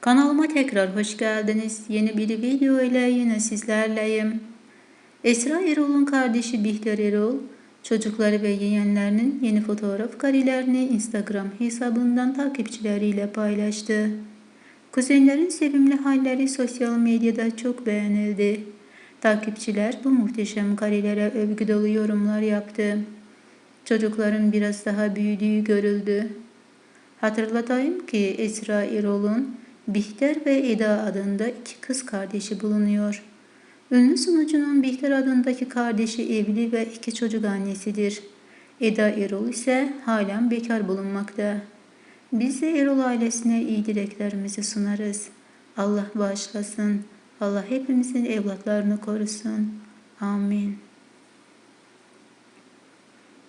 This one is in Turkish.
Kanalıma tekrar hoş geldiniz. Yeni bir video ile yine sizlerleyim. Esra Erol'un kardeşi Bihter Erol, çocukları ve yeğenlerinin yeni fotoğraf karelerini Instagram hesabından takipçileriyle paylaştı. Kuzenlerin sevimli halleri sosyal medyada çok beğenildi. Takipçiler bu muhteşem karelere övgü dolu yorumlar yaptı. Çocukların biraz daha büyüdüğü görüldü. Hatırlatayım ki Esra Erol'un Bihter ve Eda adında iki kız kardeşi bulunuyor. Ünlü sunucunun Bihter adındaki kardeşi evli ve iki çocuk annesidir. Eda Erol ise halen bekar bulunmakta. Biz de Erol ailesine iyi dileklerimizi sunarız. Allah bağışlasın. Allah hepimizin evlatlarını korusun. Amin.